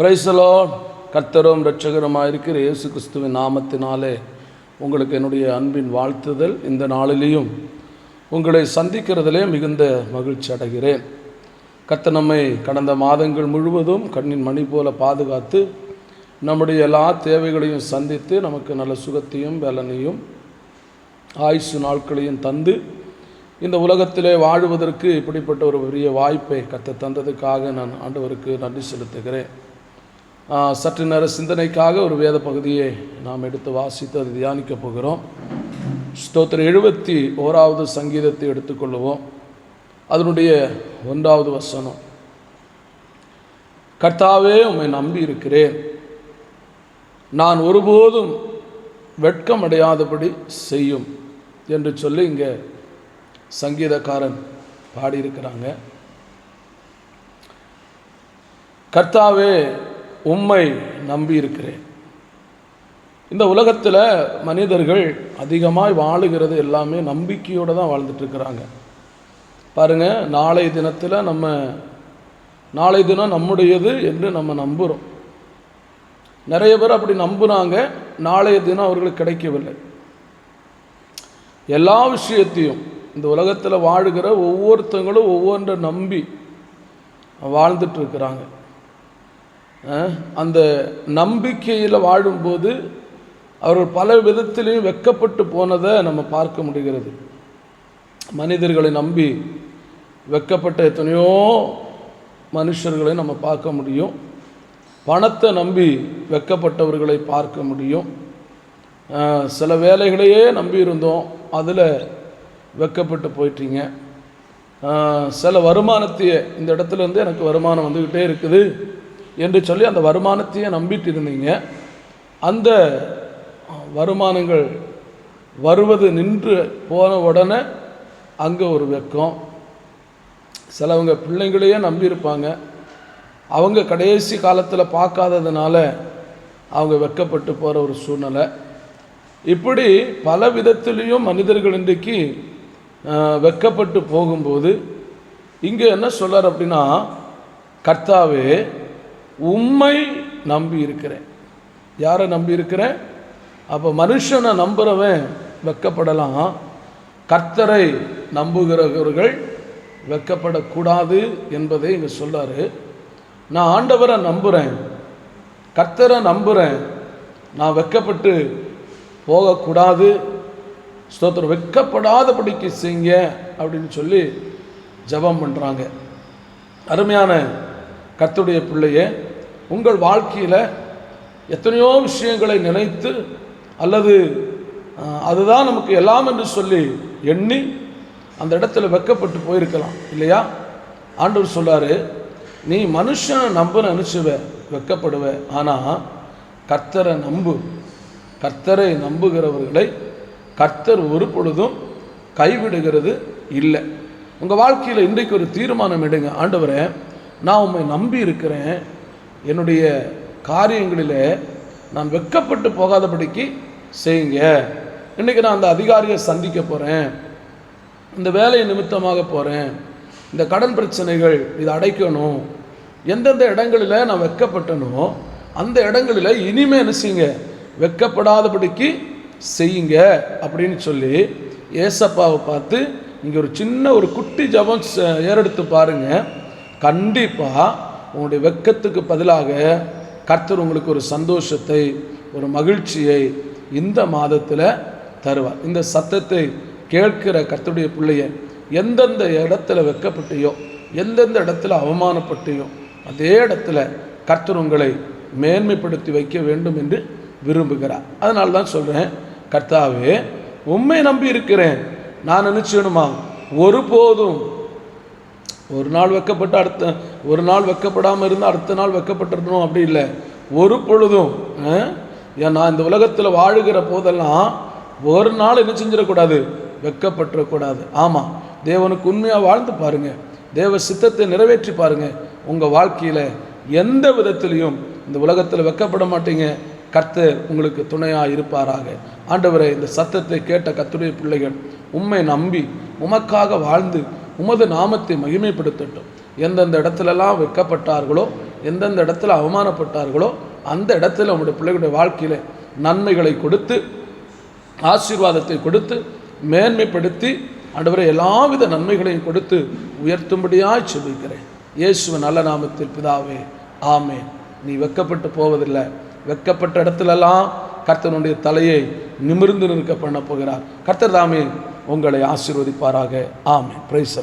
பிரைசலோ கர்த்தரும் இரட்சகருமாக இருக்கிற இயேசு கிறிஸ்துவின் நாமத்தினாலே உங்களுக்கு என்னுடைய அன்பின் வாழ்த்துதல். இந்த நாளிலேயும் உங்களை சந்திக்கிறதிலே மிகுந்த மகிழ்ச்சி அடைகிறேன். கர்த்தர் நம்மை கடந்த மாதங்கள் முழுவதும் கண்ணின் மணி போல பாதுகாத்து நம்முடைய எல்லா தேவைகளையும் சந்தித்து நமக்கு நல்ல சுகத்தையும் வேலனையும் ஆயுசு நாட்களையும் தந்து இந்த உலகத்திலே வாழ்வதற்கு இப்படிப்பட்ட ஒரு பெரிய வாய்ப்பை கத்த தந்ததுக்காக நான் ஆண்டவருக்கு நன்றி செலுத்துகிறேன். சற்று நேர சிந்தனைக்காக ஒரு வேத பகுதியை நாம் எடுத்து வாசித்து அதை தியானிக்கப் போகிறோம். ஸ்தோத்திரம் எழுபத்தி ஓராவது சங்கீதத்தை எடுத்துக்கொள்வோம். அதனுடைய ஒன்றாவது வசனம். கர்த்தாவே உம்மை நம்பி இருக்கிறேன் நான் ஒருபோதும் வெட்கமடையாதபடி செய்யும் என்று சொல்லி இங்கே சங்கீதக்காரன் பாடியிருக்கிறாங்க. கர்த்தாவே உம்மை நம்பி இருக்கிறேன் இந்த உலகத்தில் மனிதர்கள் அதிகமாக வாழுகிறது எல்லாமே நம்பிக்கையோடு தான் வாழ்ந்துட்டுருக்குறாங்க. பாருங்கள் பாருங்க நாளை தினத்தில் நம்ம நாளை தினம் நம்முடையது என்று நம்ம நம்புகிறோம் நிறைய பேர் அப்படி நம்புனாங்க நாளைய தினம் அவர்களுக்கு கிடைக்கவில்லை. எல்லா விஷயத்தையும் இந்த உலகத்தில் வாழுகிற ஒவ்வொருத்தங்களும் ஒவ்வொன்றை நம்பி வாழ்ந்துட்டு இருக்கிறாங்க அந்த நம்பிக்கையில் வாழும்போது அவர்கள் பல விதத்திலையும் வெக்கப்பட்டு போனதை நம்ம பார்க்க முடிகிறது. மனிதர்களை நம்பி வெக்கப்பட்ட எத்தனையோ மனுஷர்களை நம்ம பார்க்க முடியும். பணத்தை நம்பி வெக்கப்பட்டவர்களை பார்க்க முடியும். சில வேலைகளையே நம்பி இருந்தோம். அதில் வெக்கப்பட்டு போயிட்டீங்க. சில வருமானத்தையே இந்த இடத்துலேருந்து எனக்கு வருமானம் வந்துக்கிட்டே இருக்குது. என்று சொல்லி அந்த வருமானத்தையே நம்பிட்டு இருந்தீங்க அந்த வருமானங்கள் வருவது நின்று போன உடனே அங்கே ஒரு வெக்கம். சிலவங்க பிள்ளைங்களையே நம்பியிருப்பாங்க. அவங்க கடைசி காலத்தில் பார்க்காததுனால அவங்க வெக்கப்பட்டு போகிற ஒரு சூழ்நிலை. இப்படி பல விதத்திலையும் மனிதர்கள் இன்றைக்கு வெக்கப்பட்டு போகும்போது இங்கே என்ன சொல்கிறார் அப்படின்னா கர்த்தாவே உம்மை நம்பி இருக்கிறேன் யாரை நம்பி இருக்கிறேன் அப்போ மனுஷனை நம்புகிறவன் வெக்கப்படலாம். கர்த்தரை நம்புகிறவர்கள் வெக்கப்படக்கூடாது என்பதை இங்கே சொல்லார் நான் ஆண்டவரை நம்புகிறேன் கர்த்தரை நம்புகிறேன் நான் வெக்கப்பட்டு போகக்கூடாது. ஸ்தோத்திரம். வெக்கப்படாதபடிக்கு செய்யுங்க அப்படின்னு சொல்லி ஜெபம் பண்ணுறாங்க அருமையான கர்த்தருடைய பிள்ளையை உங்கள் வாழ்க்கையில் எத்தனையோ விஷயங்களை நினைத்து அல்லது அதுதான் நமக்கு எல்லாம் என்று சொல்லி எண்ணி அந்த இடத்துல வெக்கப்பட்டு போயிருக்கலாம் இல்லையா? ஆண்டவர் சொல்றாரு நீ மனுஷனை நம்ப நினச்சுவ வெக்கப்படுவ. ஆனால் கர்த்தரை நம்பு. கர்த்தரை நம்புகிறவர்களை கர்த்தர் ஒரு பொழுதும் கைவிடுகிறது இல்லை. உங்கள் வாழ்க்கையில் இன்றைக்கு ஒரு தீர்மானம் எடுங்க. ஆண்டவரே நான் உம்மை நம்பி இருக்கிறேன். என்னுடைய காரியங்களில் நான் வெக்கப்பட்டு போகாதபடிக்கு செய்யுங்க. இன்றைக்கி நான் அந்த அதிகாரியை சந்திக்க போகிறேன் இந்த வேலை நிமித்தமாக போகிறேன் இந்த கடன் பிரச்சனைகள் இதை அடைக்கணும். எந்தெந்த இடங்களில் நான் வெக்கப்பட்டனோ அந்த இடங்களில் இனிமே என்ன செய்யுங்க? வெக்கப்படாதபடிக்கு செய்யுங்க அப்படின்னு சொல்லி ஏசப்பாவை பார்த்து நீங்கள் ஒரு சின்ன ஒரு குட்டி ஜபம் ஏறெடுத்து பாருங்கள் கண்டிப்பாக உங்களுடைய வெக்கத்துக்கு பதிலாக கர்த்தர் உங்களுக்கு ஒரு சந்தோஷத்தை ஒரு மகிழ்ச்சியை இந்த மாதத்தில் தருவார். இந்த சத்தத்தை கேட்கிற கர்த்தருடைய பிள்ளைய எந்தெந்த இடத்துல வெக்கப்பட்டியோ எந்தெந்த இடத்துல அவமானப்பட்டியோ அதே இடத்துல கர்த்தர் உங்களை மேன்மைப்படுத்தி வைக்க வேண்டும் என்று விரும்புகிறார். அதனால தான் சொல்கிறேன் கர்த்தாவே உண்மை நம்பி இருக்கிறேன். நான் நினச்சிடணுமா ஒருபோதும் ஒரு நாள் வெக்கப்பட்டு அடுத்த ஒரு நாள் வெக்கப்படாமல் இருந்தால் அடுத்த நாள் வெக்கப்பட்டிருக்கணும் அப்படி இல்லை. ஒரு பொழுதும் ஏன் நான் இந்த உலகத்தில் வாழுகிற போதெல்லாம் ஒரு நாள் என்ன செஞ்சிடக்கூடாது? வெக்கப்பட்டுறக்கூடாது. ஆமாம் தேவனுக்கு உண்மையாக வாழ்ந்து பாருங்கள் தேவ சித்தத்தை நிறைவேற்றி பாருங்கள் உங்கள் வாழ்க்கையில் எந்த விதத்திலையும் இந்த உலகத்தில் வெக்கப்பட மாட்டீங்க. கர்த்தர் உங்களுக்கு துணையாக இருப்பாராக. ஆண்டவரை இந்த சத்தத்தை கேட்ட கத்துடைய பிள்ளைகள் உண்மை நம்பி உமக்காக வாழ்ந்து உமது நாமத்தை மகிமைப்படுத்தட்டும். எந்தெந்த இடத்துலலாம் வெக்கப்பட்டார்களோ எந்தெந்த இடத்துல அவமானப்பட்டார்களோ அந்த இடத்துல உங்களுடைய பிள்ளைகளுடைய வாழ்க்கையில் நன்மைகளை கொடுத்து ஆசீர்வாதத்தை கொடுத்து மேன்மைப்படுத்தி ஆண்டவரை எல்லாவித நன்மைகளையும் கொடுத்து உயர்த்தும்படியாய் செபிக்கிறேன். இயேசுவன் நல்ல நாமத்தில் பிதாவே ஆமே நீ வெக்கப்பட்டு போவதில்லை. வெக்கப்பட்ட இடத்துலெல்லாம் கர்த்தனுடைய தலையை நிமிர்ந்து நிற்க பண்ண போகிறார். கர்த்தர் தாமே உங்களை ஆசீர்வதிப்பாராக. ஆமே பிரைஸ்